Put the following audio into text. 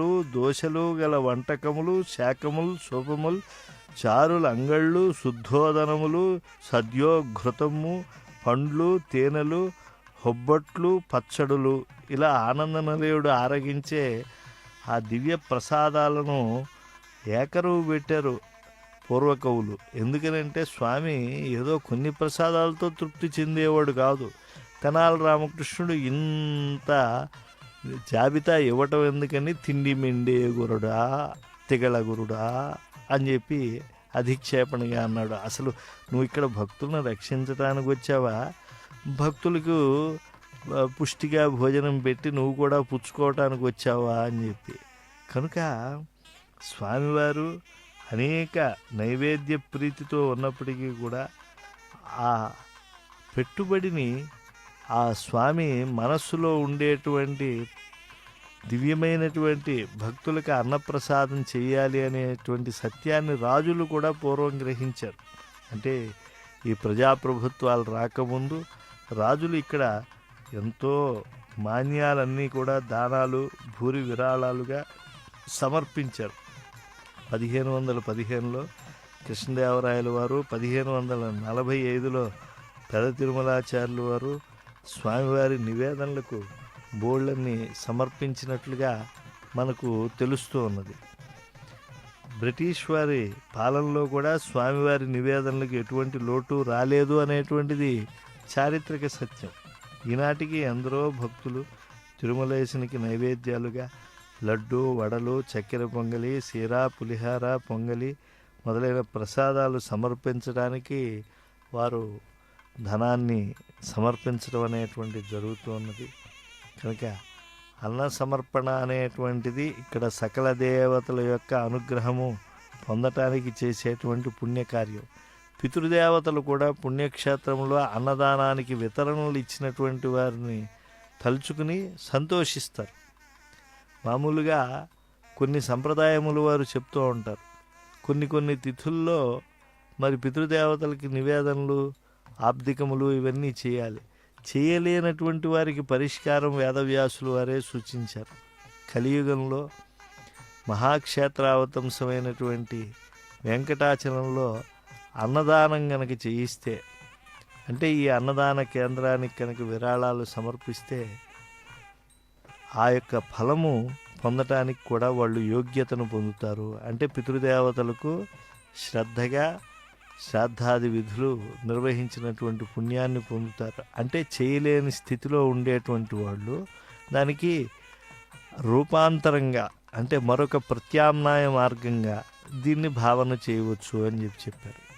కూరలు దోశలు గల వంటకములు శాకములు సోపములు చారుల అంగళ్ళు శుద్ధోదనములు సద్యోఘృతము పండ్లు తేనెలు హొబ్బట్లు పచ్చడులు. ఇలా ఆనందనలేయుడు ఆరగించే ఆ దివ్య ప్రసాదాలను ఏకరువు పెట్టారు పూర్వకవులు. ఎందుకనంటే స్వామి ఏదో కొన్ని ప్రసాదాలతో తృప్తి చెందేవాడు కాదు. తెనాలి రామకృష్ణుడు ఇంత జాబితా ఇవ్వటం ఎందుకని తిండి మిండే గురుడా తిగల గురుడా అని చెప్పి అధిక్షేపణగా అన్నాడు. అసలు నువ్వు ఇక్కడ భక్తులను రక్షించడానికి వచ్చావా? భక్తులకు పుష్టిగా భోజనం పెట్టి నువ్వు కూడా పుచ్చుకోవటానికి వచ్చావా అని చెప్పి. కనుక స్వామివారు అనేక నైవేద్య ప్రీతితో ఉన్నప్పటికీ కూడా ఆ పెట్టుబడిని ఆ స్వామి మనస్సులో ఉండేటువంటి దివ్యమైనటువంటి భక్తులకు అన్నప్రసాదం చేయాలి అనేటువంటి సత్యాన్ని రాజులు కూడా పూర్వం గ్రహించారు. అంటే ఈ ప్రజాప్రభుత్వాలు రాకముందు రాజులు ఇక్కడ ఎంతో మాన్యాలన్నీ కూడా దానాలు భూరి విరాళాలుగా సమర్పించారు. పదిహేను వందల పదిహేనులో కృష్ణదేవరాయల వారు పదిహేను వందల నలభై ఐదులో పెద తిరుమలాచార్యులు వారు స్వామివారి నివేదనలకు బోళ్ళని సమర్పించినట్లుగా మనకు తెలుస్తూ ఉన్నది. బ్రిటిష్ వారి పాలనలో కూడా స్వామివారి నివేదనలకు ఎటువంటి లోటు రాలేదు అనేటువంటిది చారిత్రక సత్యం. ఈనాటికి ఎందరో భక్తులు తిరుమలేశునికి నైవేద్యాలుగా లడ్డు వడలు చక్కెర పొంగలి సీరా పులిహార పొంగలి మొదలైన ప్రసాదాలు సమర్పించడానికి వారు ధనాన్ని సమర్పించడం అనేటువంటిది జరుగుతున్నది కనుక అన్న సమర్పణ అనేటువంటిది ఇక్కడ సకల దేవతల యొక్క అనుగ్రహము పొందటానికి చేసేటువంటి పుణ్యకార్యం. పితృదేవతలు కూడా పుణ్యక్షేత్రంలో అన్నదానానికి వితరణలు ఇచ్చినటువంటి వారిని తలుచుకుని సంతోషిస్తారు. మామూలుగా కొన్ని సంప్రదాయములు వారు చెప్తూ ఉంటారు. కొన్ని కొన్ని తిథుల్లో మరి పితృదేవతలకి నివేదనలు ఆబ్దికములు ఇవన్నీ చేయాలి. చేయలేనటువంటి వారికి పరిష్కారం వేదవ్యాసులు వారే సూచించారు. కలియుగంలో మహాక్షేత్రావతంసమైనటువంటి వెంకటాచలంలో అన్నదానం కనుక చేయిస్తే అంటే ఈ అన్నదాన కేంద్రానికి కనుక విరాళాలు సమర్పిస్తే ఆ యొక్క ఫలము పొందటానికి కూడా వాళ్ళు యోగ్యతను పొందుతారు. అంటే పితృదేవతలకు శ్రద్ధగా శ్రాద్ధాది విధులు నిర్వహించినటువంటి పుణ్యాన్ని పొందుతారు. అంటే చేయలేని స్థితిలో ఉండేటువంటి వాళ్ళు దానికి రూపాంతరంగా అంటే మరొక ప్రత్యామ్నాయ మార్గంగా దీన్ని భావన చేయవచ్చు అని చెప్పి చెప్పారు.